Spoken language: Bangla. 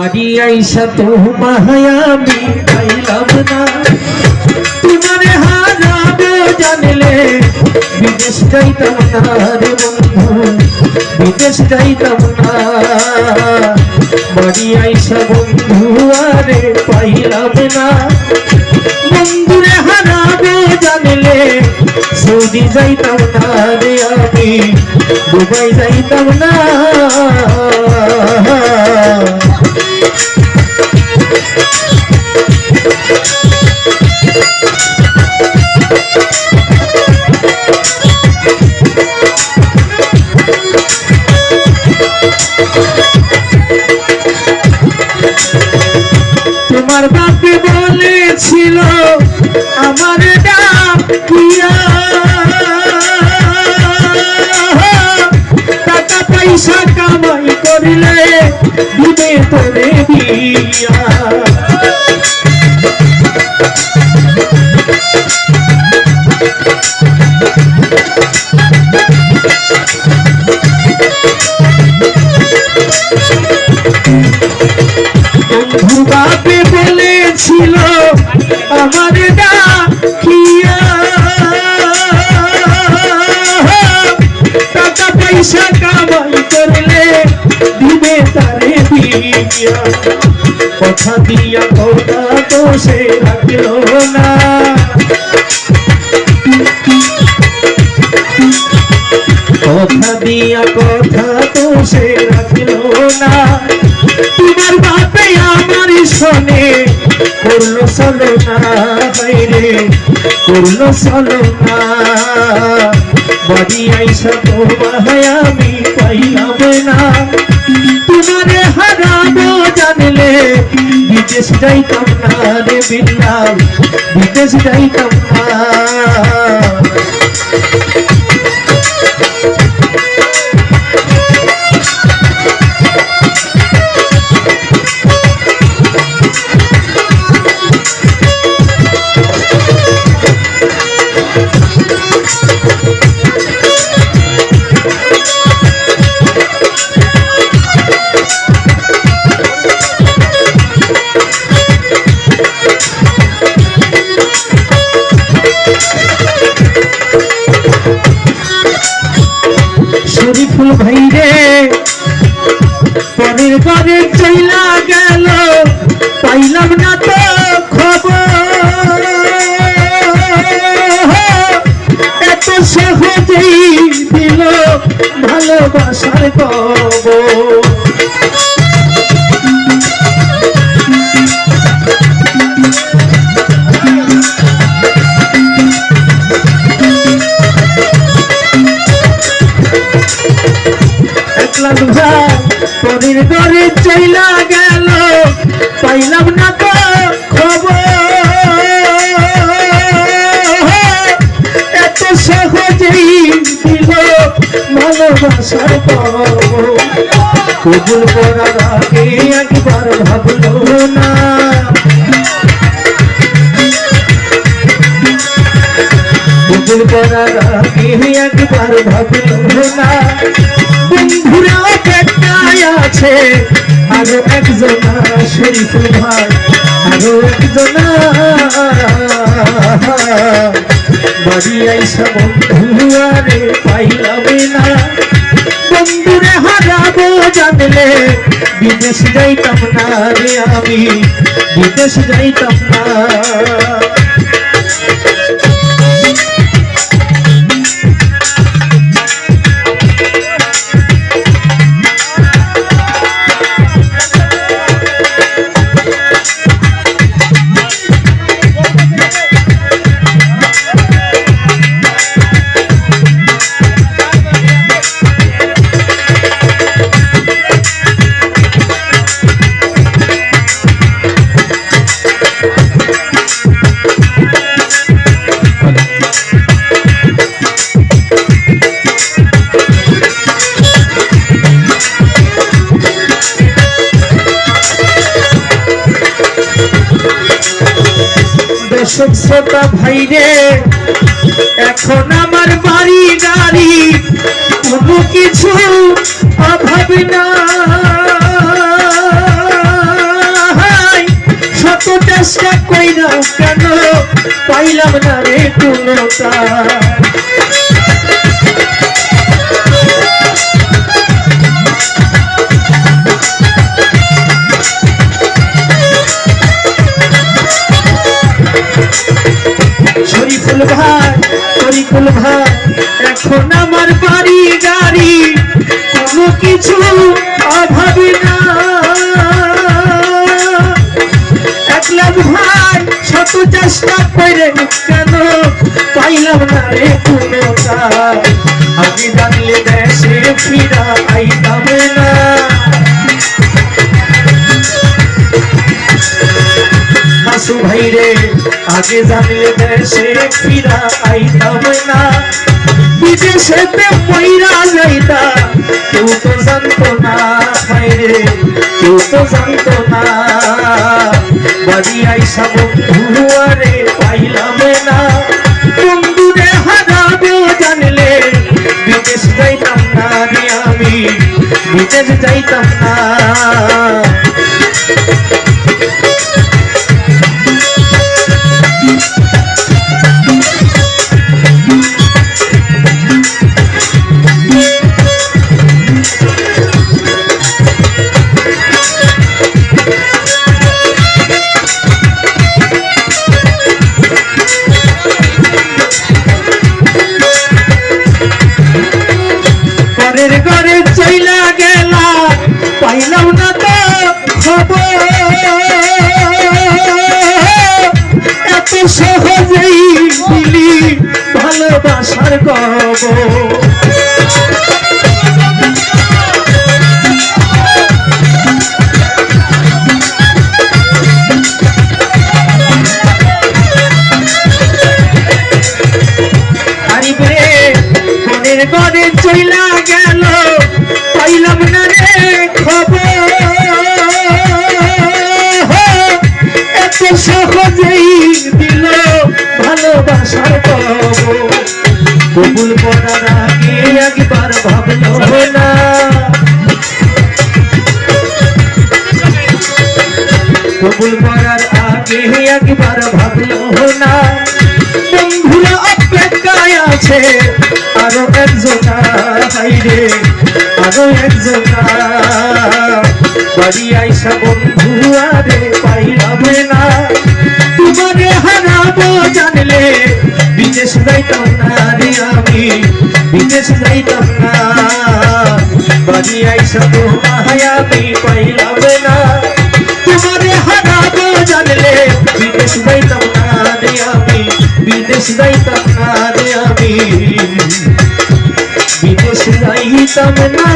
বাড়ি আইসা তো মায়ামি পাইলাম না। তোমার হারাবো জানলে বিদেশ যাইতাম না রে বন্ধু, বিদেশ যাইতাম না। বাড়ি আইসা বন্ধু, আরে পাইলাম না। বন্ধুরে হারাবো জানলে সৌদি যাইতাম না রে আমি, দুবাই যাইতাম না। তোমার বাপে বলেছিল আমার ডাকিয়া পয়সা কামাই করলে দিবে তোরে বলেছিল আমার দিয়া। কথা দিয়া কথা তো সে রাখল না। কথা দিয়া কথা তো সে রাখল না। তোমার বাপে আমার শোনে, করল চলো না করল চলো না বাড়ি আইসা তোমায় আমি পাইলাম না তোমারে হারাবো জানলে বিদেশ যাইতাম না রে বিল্লাল বিদেশ যাইতাম না। পরের ঘরে চইলা গেল। পাইলাম না তো খবর। এত সহজেই দিল ভালোবাসার খবর ভাই পরের ঘরে চইলা গেল। পাইলাম না তো খবর। এত সহজেই দিল ভালোবাসার কবুল করার আগে একবার ভাবলো না। কবুল করার আগে একবার ভাবলো না। বন্ধুরা আছে। আরও একজন শরীফুল ভাই আরও একজন বাড়ি আইসা বন্ধু আরে পাইলাম না। বন্ধুরে হারাবো জানলে, বিদেশ যাইতাম না রে আমি, বিদেশ যাইতাম না। সভ্যতা শ্রোতা ভাইরে, এখন আমার বাড়ি গাড়ি কোনো কিছু অভাব না শত চেষ্টা কইরা কেন পাইলাম না রে কোনো শরীফুল ভাই এখন আমার বাড়ি গাড়ি, কোনো কিছু অভাবে না। একলা ভাই, শত চেষ্টা করে কেন পাইলাম না রে কোনোটা আমি জানলে দেশে ফিরা আইতাম না। হাসু ভাই রে আগে জানলে দেশে ফিরা আইতাম না। বিদেশেতে মইরা যাইতা কেউ তো জানতো না ভাই রে কেউ তো জানতো না। বাড়ি আইসা বন্ধু আরে পাইলাম না। বন্ধুরে হারাবো জানলে, বিদেশ যাইতাম না আমি, বিদেশ যাইতাম না। এত সহজেই দিলি ভালোবাসার মনের ঘরে চইলা গেল পাইলাম না রে খবর। সহজেই দিল ভালোবাসার কবুল করার আগে একবার ভাবলো না। কবুল করার আগে একবার ভাবলো না। বন্ধুরা অপেক্ষায় আছে, আরও একজন হাইরে আরও একজন বাড়ি আইসা বন্ধু আরে পাইলাম না তোমারে হারাবো জানলে বিদেশ যাইতাম না রে আমি বিদেশ যাইতাম না বাড়ি আইসা তোমায় আমি পাইলাম না তোমারে হারাবো জানলে বিদেশ যাইতাম না রে আমি বিদেশ যাইতাম না রে আমি বিদেশ যাইতাম না